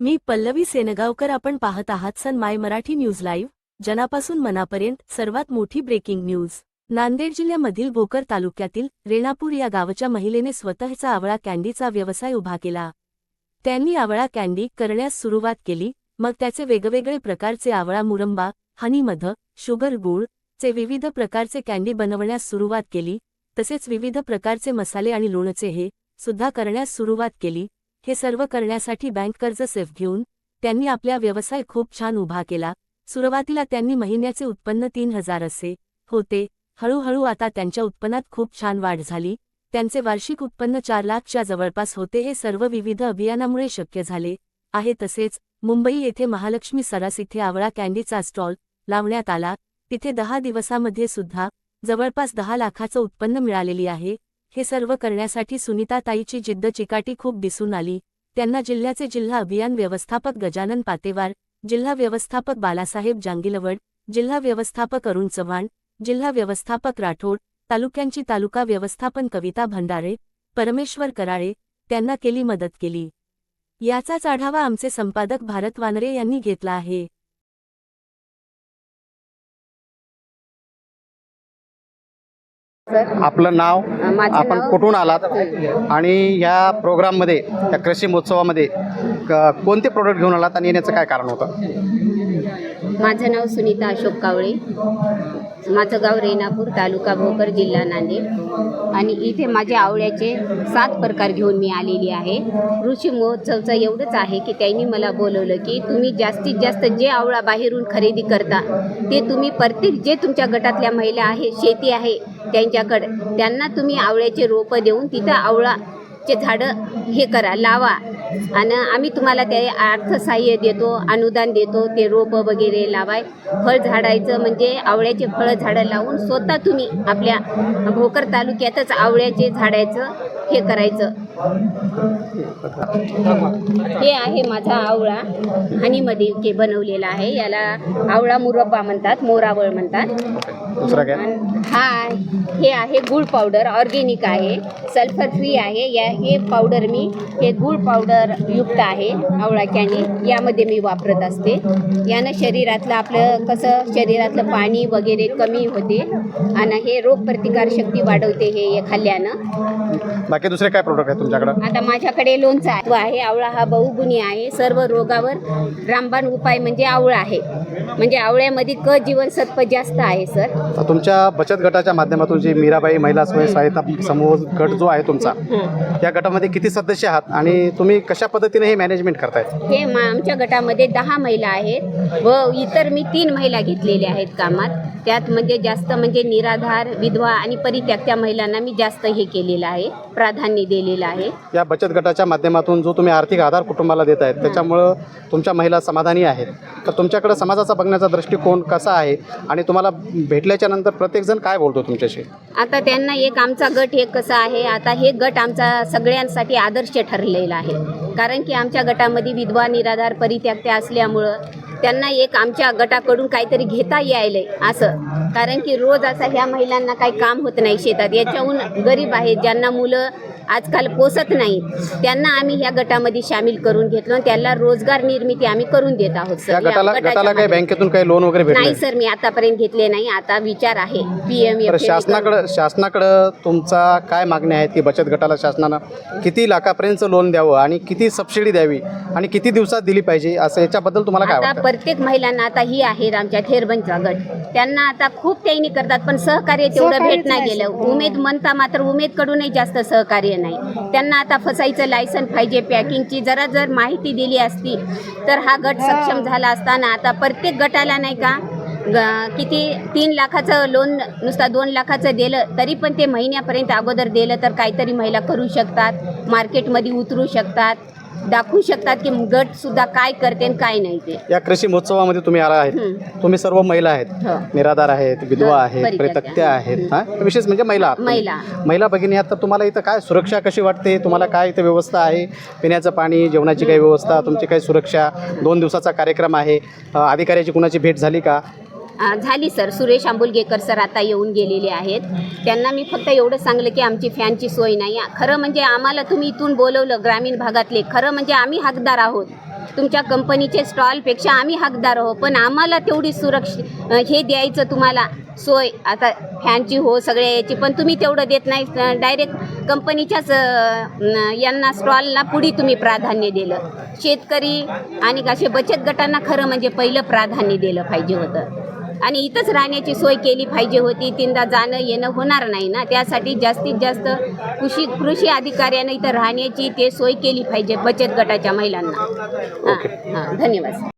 मी पल्लवी सेनगावकर आपण पाहत आहात sun my Marathi news live जनापासून मनापर्यंत सर्वात मोठी ब्रेकिंग न्यूज. नांदेड जिल्ह्यामधील भोकर तालुक्यातील रेणापूर या गावच्या महिलेने स्वतःचा आवळा कँडीचा व्यवसाय उभा केला. त्यांनी आवळा कँडी करण्यास सुरुवात केली मग त्याचे वेगवेगळे प्रकारचे आवळा मुरंबा हनीमध शुगर गुळ चे विविध प्रकारचे कँडी बनवण्यास सुरुवात केली तसेच विविध प्रकारचे मसाले आणि लोणचे हे सुद्धा करण्यास सुरुवात केली हे सर्व करण्यासाठी बँक कर्ज सेफ घेऊन त्यांनी आपला व्यवसाय खूप छान उभा केला. सुरुवातीला त्यांनी महिन्याचे उत्पन्न तीन हजार असे होते. हळूहळू आता त्यांच्या उत्पन्नात खूप छान वाढ झाली. त्यांचे वार्षिक उत्पन्न चार लाखच्या जवळपास होते. हे सर्व विविध अभियानामुळे शक्य झाले आहे तसेच मुंबई येथे महालक्ष्मी सरास इथे आवळा कँडीचा स्टॉल लावण्यात आला. तिथे दहा दिवसामध्ये सुद्धा जवळपास दहा लाखाचं उत्पन्न मिळालेली आहे. हे सर्व करण्यासाठी सुनीताताईची जिद्द चिकाटी खूप दिसून आली. त्यांना जिल्ह्याचे जिल्हा अभियान व्यवस्थापक गजानन पातेवार जिल्हा व्यवस्थापक बालासाहेब जांगिलवड जिल्हा व्यवस्थापक अरुण चव्हाण जिल्हा व्यवस्थापक राठोड तालुक्यांची तालुका व्यवस्थापन कविता भंडारे परमेश्वर कराळे त्यांना केली मदत केली. याचाच आढावा आमचे संपादक भारत वानरे यांनी घेतला आहे. आपलं नाव आपण कुठून आलात? आणि ह्या प्रोग्राममध्ये त्या कृषी महोत्सवामध्ये कोणते प्रोडक्ट घेऊन आलात आणि येण्याचं काय कारण होतं? माझं नाव सुनीता अशोक कावळे. माझं गाव रेणापूर तालुका भोकर जिल्हा नांदेड. आणि इथे माझ्या आवळ्याचे सात प्रकार घेऊन मी आलेली आहे. ऋषी महोत्सवचं एवढंच आहे की त्यांनी मला बोलवलं की तुम्ही जास्तीत जास्त जे आवळा बाहेरून खरेदी करता ते तुम्ही प्रत्येक जे तुमच्या गटातल्या महिला आहे शेती आहे त्यांच्याकडं त्यांना तुम्ही आवळ्याचे रोपं देऊन तिथं आवळाचे झाडं हे करा लावा. आणि आम्ही तुम्हाला ते अर्थसहाय्य देतो अनुदान देतो ते रोपं वगैरे लावाय. फळ झाडायचं म्हणजे आवळ्याचे फळं झाडं लावून स्वतः तुम्ही आपल्या भोकर तालुक्यातच आवळ्याचे झाडायचं हे करायचं. हे आहे माझा आवळा. हनीमध्ये के बनवलेला आहे याला आवळा मुरब्बा म्हणतात मोरावळ म्हणतात. दुसरं काय? हा हे आहे गुळ पावडर ऑर्गेनिक आहे सल्फर फ्री आहे. या हे पावडर मी हे गुळ पावडर युक्त आहे आवळा कॅन्डी यामध्ये मी वापरत असते. यानं शरीरातलं आपलं कसं शरीरातलं पाणी वगैरे कमी होते आणि हे रोगप्रतिकार शक्ती वाढवते हे खाल्ल्यानं. बाकी दुसरे काय प्रोडक्ट आहेत तुमच्याकडं? आता माझ्याकडे लोणचं आहे. आहे आवळा हा बहुगुणी आहे. सर्व रोगावर रामबाण उपाय म्हणजे आवळा आहे. म्हणजे आवळ्यामध्ये क जीवनसत्व जास्त आहे सर. तुमच्या बचत गटाच्या माध्यमातून जी मीराबाई महिला स्वयंसहायता समूह गट जो आहे तुमचा या गटामध्ये किती सदस्य आहात आणि तुम्ही कशा पद्धतीने हे मॅनेजमेंट करताय हे मा आमच्या गटामध्ये दहा महिला आहेत व इतर मी तीन महिला घेतलेल्या आहेत कामात. त्यात म्हणजे जास्त म्हणजे निराधार विधवा आणि परित्यागत्या महिलांना मी जास्त हे केलेलं आहे प्राधान्य दिलेलं आहे. या बचत गटाच्या माध्यमातून जो तुम्ही आर्थिक आधार कुटुंबाला देत आहेत त्याच्यामुळं तुमच्या महिला समाधानी आहेत. तर तुमच्याकडे समाजाचा बघण्याचा दृष्टिकोन कसा आहे? आणि तुम्हाला भेटल्याच्या नंतर प्रत्येकजण काय बोलतो तुमच्याशी? आता त्यांना एक आमचा गट हे कसा आहे? आता हे गट आमचा सगळ्यांसाठी आदर्श ठरलेला आहे. कारण की आमच्या गटामध्ये विधवा निराधार परित्यागत्या असल्यामुळं त्यांना एक आमच्या गटाकडून काहीतरी घेता यायलंय असं. कारण की रोज असं ह्या महिलांना काही काम होत नाही शेतात. याच्याहून गरीब आहेत. ज्यांना मुलं आजकाल पोसत नाहीत. त्यांना आम्ही ह्या गटामध्ये सामील करून घेतलो आणि त्यांना रोजगार निर्मिती आम्ही करून देत आहोत सर या गटाला गटाच्या गटाला काही माध्यमातून. बँकेतून काही लोन वगैरे भेटले? नाही सर मी आतापर्यंत घेतले नाही. आता विचार आहे. पी एम तर शासनाकडं शासनाकडं तुमचा काय मागण्या आहेत की बचत गटाला शासनानं किती लाखापर्यंतचं लोन द्यावं आणि किती सबसिडी द्यावी आणि किती दिवसात दिली पाहिजे? असं याच्याबद्दल तुम्हाला काय आता वाटतं? प्रत्येक महिलांना आता ही आहे आमच्या थेरबनचा गट. त्यांना आता खूप त्यांनी करतात पण सहकार्य तेवढं भेट नाही. गेलं. उमेद म्हणता मात्र उमेदकडूनही जास्त सहकार्य नाही. त्यांना आता फसायचं लायसन पाहिजे पॅकिंगची जरा जर माहिती दिली असती तर हा गट सक्षम झाला असताना आता प्रत्येक गटाला नाही का किती तीन लाखाचं लोन नुसता दोन लाखाचं दिलं तरी पण ते महिन्यापर्यंत अगोदर दिलं तर काहीतरी महिला करू शकतात मार्केटमध्ये उतरू शकतात. दाखवू शकतात की गट सुद्धा काय करते आणि काय नाही ते या कृषी महोत्सवामध्ये तुम्ही आला आहेत. तुम्ही सर्व महिला आहेत हो. निराधार आहेत विधवा आहेत. परितक्त्या आहेत हा विशेष म्हणजे महिला आहात तुम्ही. महिला. महिला भगिनी आहात तर तुम्हाला इथं काय सुरक्षा कशी वाटते तुम्हाला काय इथं व्यवस्था आहे पिण्याचं पाणी जेवणाची काही व्यवस्था तुमची काही सुरक्षा दोन दिवसाचा कार्यक्रम आहे अ, अधिकाऱ्याची कुणाची भेट झाली का झाली सर. सुरेश आंबुलगेकर सर आता येऊन गेलेले आहेत. त्यांना मी फक्त एवढं सांगलं की आमची फॅनची सोय नाही. खरं म्हणजे आम्हाला तुम्ही इथून बोलवलं ग्रामीण भागातले. खरं म्हणजे आम्ही हकदार आहोत. तुमच्या कंपनीचे स्टॉलपेक्षा आम्ही हकदार आहोत. पण आम्हाला तेवढी सुरक्ष हे द्यायचं तुम्हाला सोय. आता फॅनची हो सगळ्या याची. पण तुम्ही तेवढं देत नाही. डायरेक्ट कंपनीच्याच यांना स्टॉलला पुढे तुम्ही प्राधान्य दिलं. शेतकरी आणि असे बचत गटांना खरं म्हणजे पहिलं प्राधान्य दिलं पाहिजे होतं. आणि इथंच राहण्याची सोय केली पाहिजे होती. तीनदा जाणं येणं होणार नाही ना. त्यासाठी जास्तीत जास्त कृषी कृषी अधिकाऱ्यानं इथं राहण्याची ते सोय केली पाहिजे बचत गटाच्या महिलांना. हां हां. धन्यवाद.